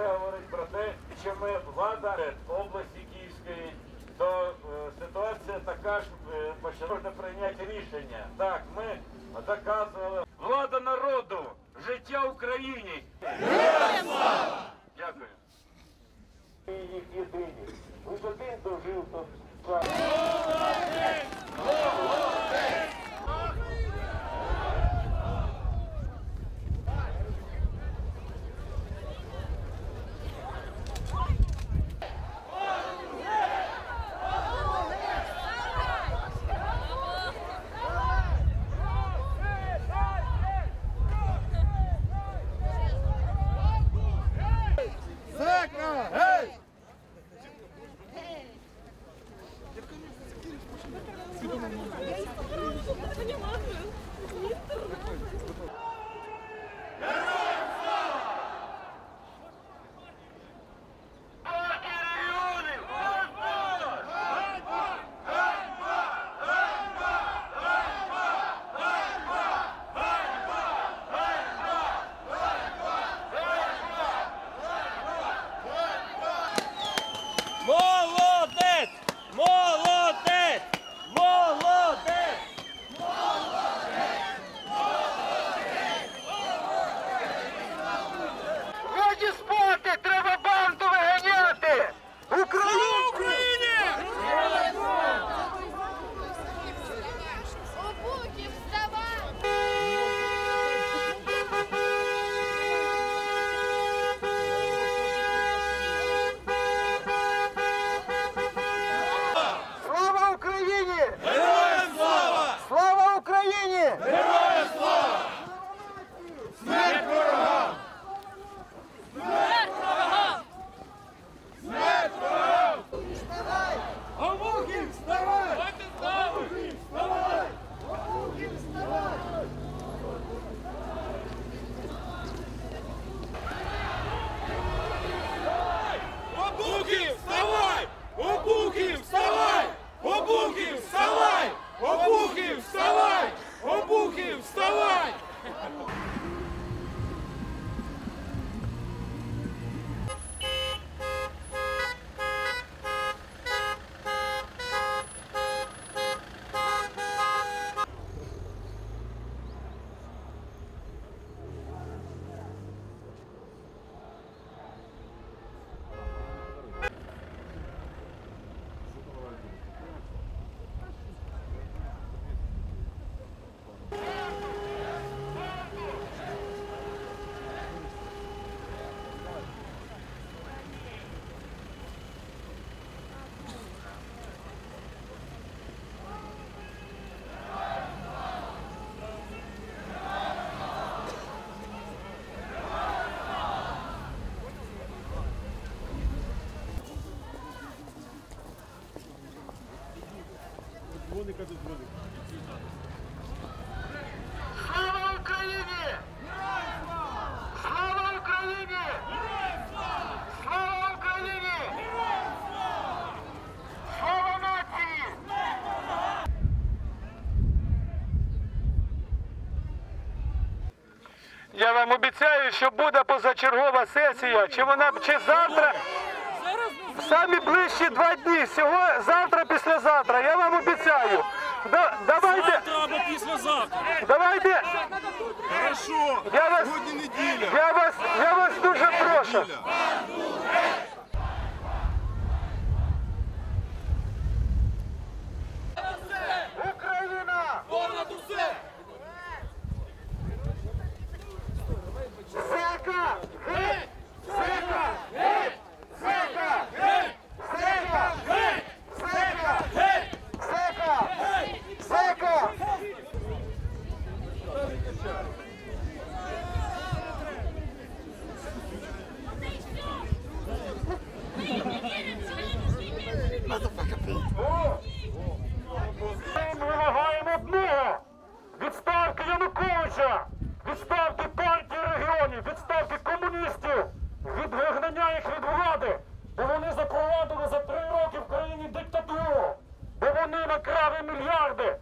все говорить про те, що ми влада області Київської, то е, ситуація така ж е, можна прийняти рішення. Так, ми доказували влада народу, життя Україні. Дякую. Єдині. Слава Україні! Слава Україні! Слава Україні! Слава нації! Я вам обіцяю, що буде позачергова сесія, чи вона чи завтра. Самі ближчі два дні. Всього завтра, післязавтра. Я вам обіцяю. Да, давайте, Завтра або післязавтра. давайте. Хорошо, Я вас, сьогодні неділя. я вас, я вас дуже прошу. відставки комуністів від вигнання їх від влади, бо вони запровадили за три роки в країні диктатуру, бо вони накрали мільярди.